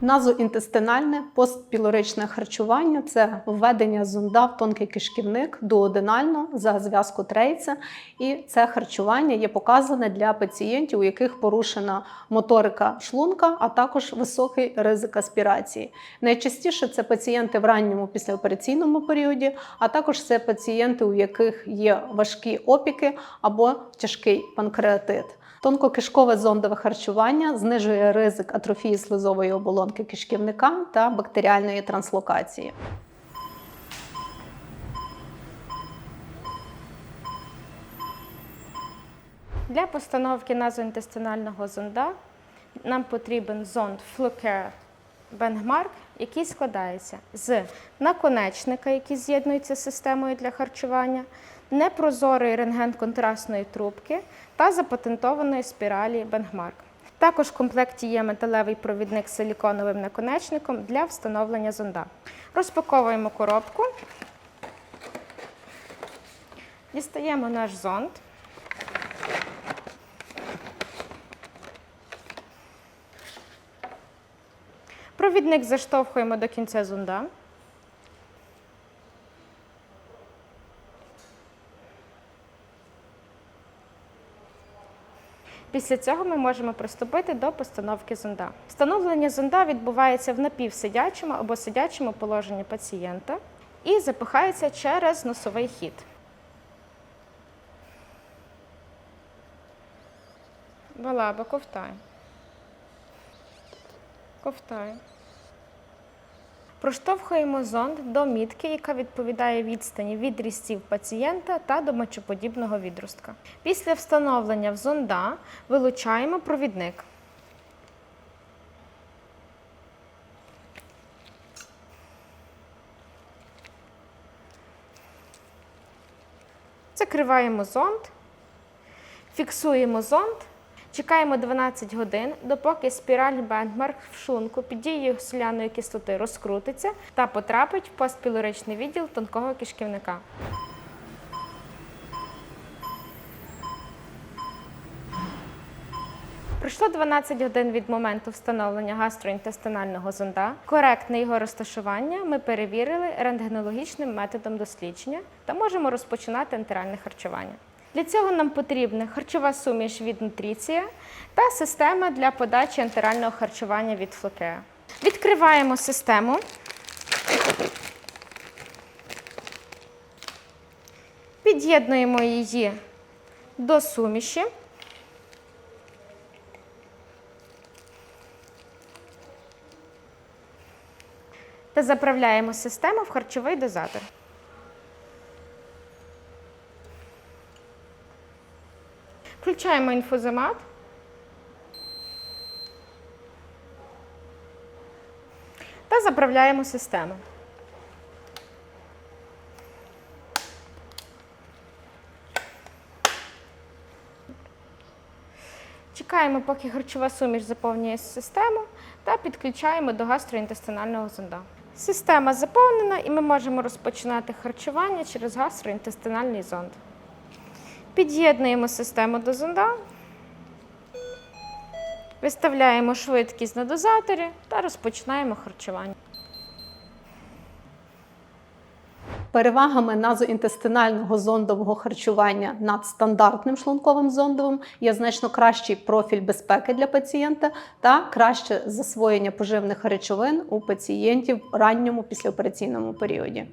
Назоінтестинальне постпілоричне харчування це введення зонда в тонкий кишківник дуоденально за зв'язку трейця. І це харчування є показане для пацієнтів, у яких порушена моторика шлунка, а також високий ризик аспірації. Найчастіше це пацієнти в ранньому післяопераційному періоді, а також це пацієнти, у яких є важкі опіки або тяжкий панкреатит. Тонкокишкове зондове харчування знижує ризик атрофії слизової оболонки кишківника та бактеріальної транслокації. Для постановки назоінтестинального зонда нам потрібен зонд Flucare Benchmark, який складається з наконечника, який з'єднується з системою для харчування, непрозорої рентген-контрастної трубки та запатентованої спіралі Benchmark. Також в комплекті є металевий провідник з силіконовим наконечником для встановлення зонда. Розпаковуємо коробку, дістаємо наш зонд. Провідник заштовхуємо до кінця зонда. Після цього ми можемо приступити до постановки зонда. Встановлення зонда відбувається в напівсидячому або сидячому положенні пацієнта і запихається через носовий хід. Балаба, ковтай. Ковтай. Проштовхуємо зонд до мітки, яка відповідає відстані від різців пацієнта та до мочоподібного відростка. Після встановлення в зонда вилучаємо провідник. Закриваємо зонд, фіксуємо зонд Чекаємо 12 годин, допоки спіраль бендмарк в шлунку під дією соляної кислоти розкрутиться та потрапить в постпілоричний відділ тонкого кишківника. Пройшло 12 годин від моменту встановлення гастроінтестинального зонда. Коректне його розташування ми перевірили рентгенологічним методом дослідження та можемо розпочинати ентеральне харчування. Для цього нам потрібна харчова суміш від нутріція та система для подачі ентерального харчування від флокеа. Відкриваємо систему. Під'єднуємо її до суміші. Та заправляємо систему в харчовий дозатор. Включаємо інфузомат. Та заправляємо систему. Чекаємо, поки харчова суміш заповнює систему, та підключаємо до гастроінтестинального зонда. Система заповнена і ми можемо розпочинати харчування через гастроінтестинальний зонд. Під'єднуємо систему до зонда, виставляємо швидкість на дозаторі та розпочинаємо харчування. Перевагами назоінтестинального зондового харчування над стандартним шлунковим зондовим є значно кращий профіль безпеки для пацієнта та краще засвоєння поживних речовин у пацієнтів в ранньому післяопераційному періоді.